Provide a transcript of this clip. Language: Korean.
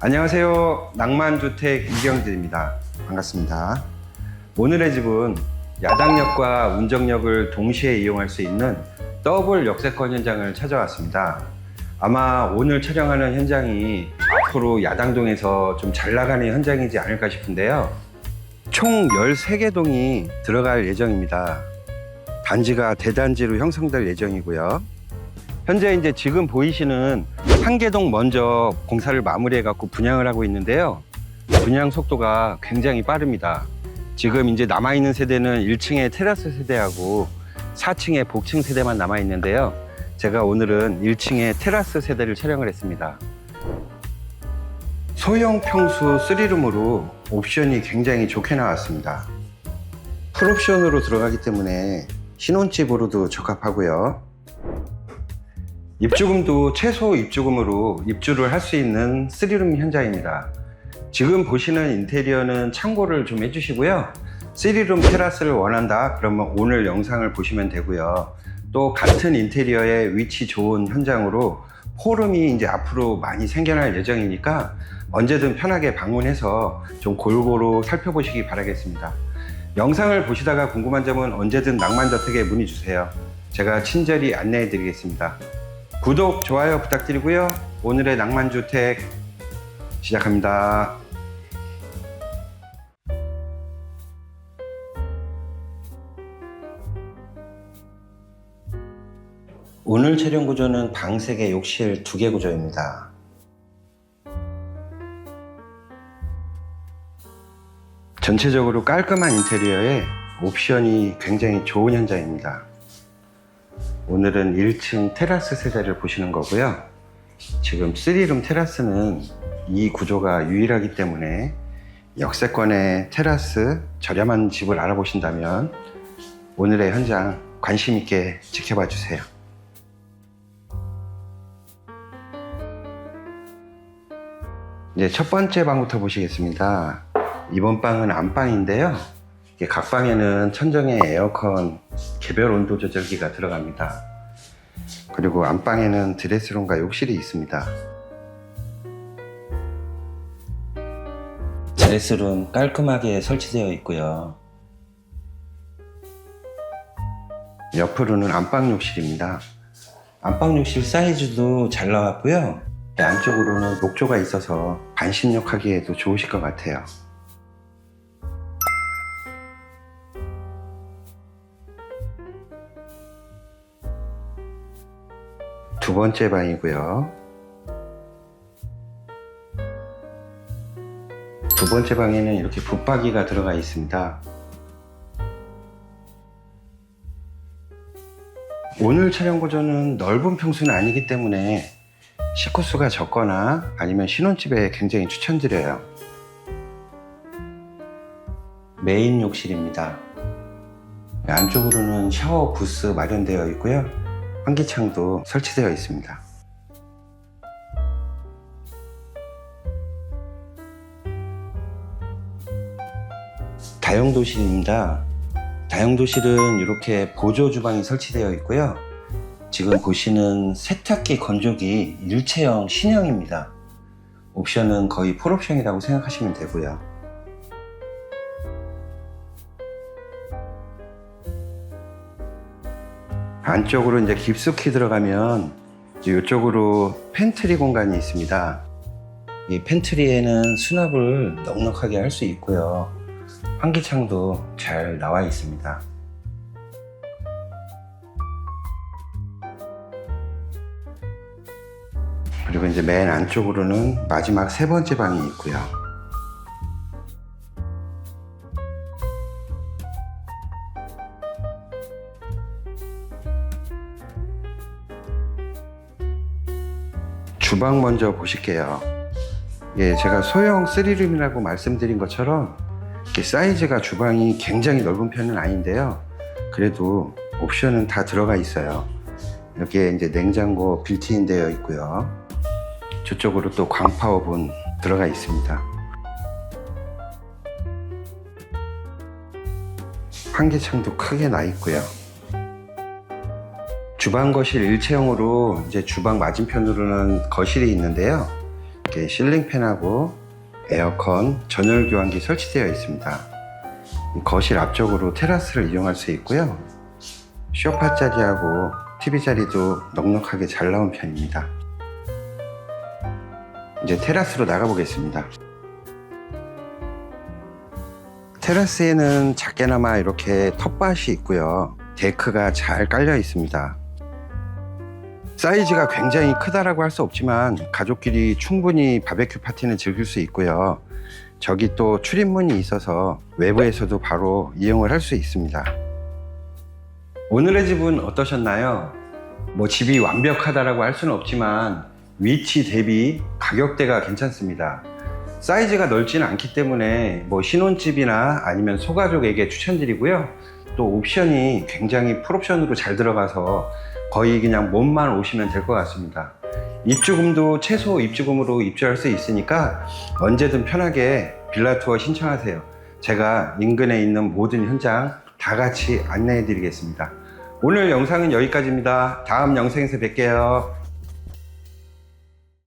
안녕하세요. 낭만주택 이경진입니다. 반갑습니다. 오늘의 집은 야당역과 운정역을 동시에 이용할 수 있는 더블 역세권 현장을 찾아왔습니다. 아마 오늘 촬영하는 현장이 앞으로 야당동에서 좀 잘 나가는 현장이지 않을까 싶은데요. 총 13개 동이 들어갈 예정입니다. 단지가 대단지로 형성될 예정이고요. 현재 이제 지금 보이시는 한계동 먼저 공사를 마무리해 갖고 분양을 하고 있는데요. 분양 속도가 굉장히 빠릅니다. 지금 이제 남아 있는 세대는 1층의 테라스 세대하고 4층의 복층 세대만 남아 있는데요. 제가 오늘은 1층의 테라스 세대를 촬영을 했습니다. 소형 평수 3룸으로 옵션이 굉장히 좋게 나왔습니다. 풀옵션으로 들어가기 때문에 신혼집으로도 적합하고요. 입주금도 최소 입주금으로 입주를 할 수 있는 3룸 현장입니다. 지금 보시는 인테리어는 참고를 좀 해주시고요. 3룸 테라스를 원한다? 그러면 오늘 영상을 보시면 되고요. 또 같은 인테리어의 위치 좋은 현장으로 포름이 이제 앞으로 많이 생겨날 예정이니까 언제든 편하게 방문해서 좀 골고루 살펴보시기 바라겠습니다. 영상을 보시다가 궁금한 점은 언제든 낭만저택에 문의 주세요. 제가 친절히 안내해 드리겠습니다. 구독, 좋아요 부탁드리고요. 오늘의 낭만주택 시작합니다. 오늘 촬영 구조는 방 3개, 욕실 2개 구조입니다. 전체적으로 깔끔한 인테리어에 옵션이 굉장히 좋은 현장입니다. 오늘은 1층 테라스 세대를 보시는 거고요. 지금 3룸 테라스는 이 구조가 유일하기 때문에 역세권의 테라스 저렴한 집을 알아보신다면 오늘의 현장 관심 있게 지켜봐 주세요. 이제 첫 번째 방부터 보시겠습니다. 이번 방은 안방인데요. 각 방에는 천정에 에어컨 개별 온도 조절기가 들어갑니다. 그리고 안방에는 드레스룸과 욕실이 있습니다. 드레스룸 깔끔하게 설치되어 있고요. 옆으로는 안방 욕실입니다. 안방 욕실 사이즈도 잘 나왔고요. 안쪽으로는 욕조가 있어서 반신욕하기에도 좋으실 것 같아요. 두 번째 방이고요. 두 번째 방에는 이렇게 붙박이가 들어가 있습니다. 오늘 촬영 구조는 넓은 평수는 아니기 때문에 식구 수가 적거나 아니면 신혼집에 굉장히 추천드려요. 메인 욕실입니다. 안쪽으로는 샤워 부스 마련되어 있고요. 환기창도 설치되어 있습니다. 다용도실입니다. 다용도실은 이렇게 보조 주방이 설치되어 있고요. 지금 보시는 세탁기 건조기 일체형 신형입니다. 옵션은 거의 풀옵션이라고 생각하시면 되고요. 안쪽으로 이제 깊숙이 들어가면 이제 이쪽으로 팬트리 공간이 있습니다. 이 팬트리에는 수납을 넉넉하게 할 수 있고요. 환기창도 잘 나와 있습니다. 그리고 이제 맨 안쪽으로는 마지막 세 번째 방이 있고요. 주방 먼저 보실게요. 예, 제가 소형 3룸이라고 말씀드린 것처럼 이렇게 사이즈가 주방이 굉장히 넓은 편은 아닌데요. 그래도 옵션은 다 들어가 있어요. 여기에 이제 냉장고 빌트인 되어 있고요. 저쪽으로 또 광파 오븐 들어가 있습니다. 환기창도 크게 나 있고요. 주방 거실 일체형으로 이제 주방 맞은편으로는 거실이 있는데요. 이렇게 실링팬하고 에어컨, 전열 교환기 설치되어 있습니다. 거실 앞쪽으로 테라스를 이용할 수 있고요. 쇼파 자리하고 TV 자리도 넉넉하게 잘 나온 편입니다. 이제 테라스로 나가 보겠습니다. 테라스에는 작게나마 이렇게 텃밭이 있고요. 데크가 잘 깔려 있습니다. 사이즈가 굉장히 크다라고 할 수 없지만 가족끼리 충분히 바베큐 파티는 즐길 수 있고요. 저기 또 출입문이 있어서 외부에서도 바로 이용을 할 수 있습니다. 오늘의 집은 어떠셨나요? 뭐 집이 완벽하다라고 할 수는 없지만 위치 대비 가격대가 괜찮습니다. 사이즈가 넓지는 않기 때문에 뭐 신혼집이나 아니면 소가족에게 추천드리고요. 또 옵션이 굉장히 풀옵션으로 잘 들어가서 거의 그냥 몸만 오시면 될 것 같습니다. 입주금도 최소 입주금으로 입주할 수 있으니까 언제든 편하게 빌라 투어 신청하세요. 제가 인근에 있는 모든 현장 다 같이 안내해 드리겠습니다. 오늘 영상은 여기까지입니다. 다음 영상에서 뵐게요.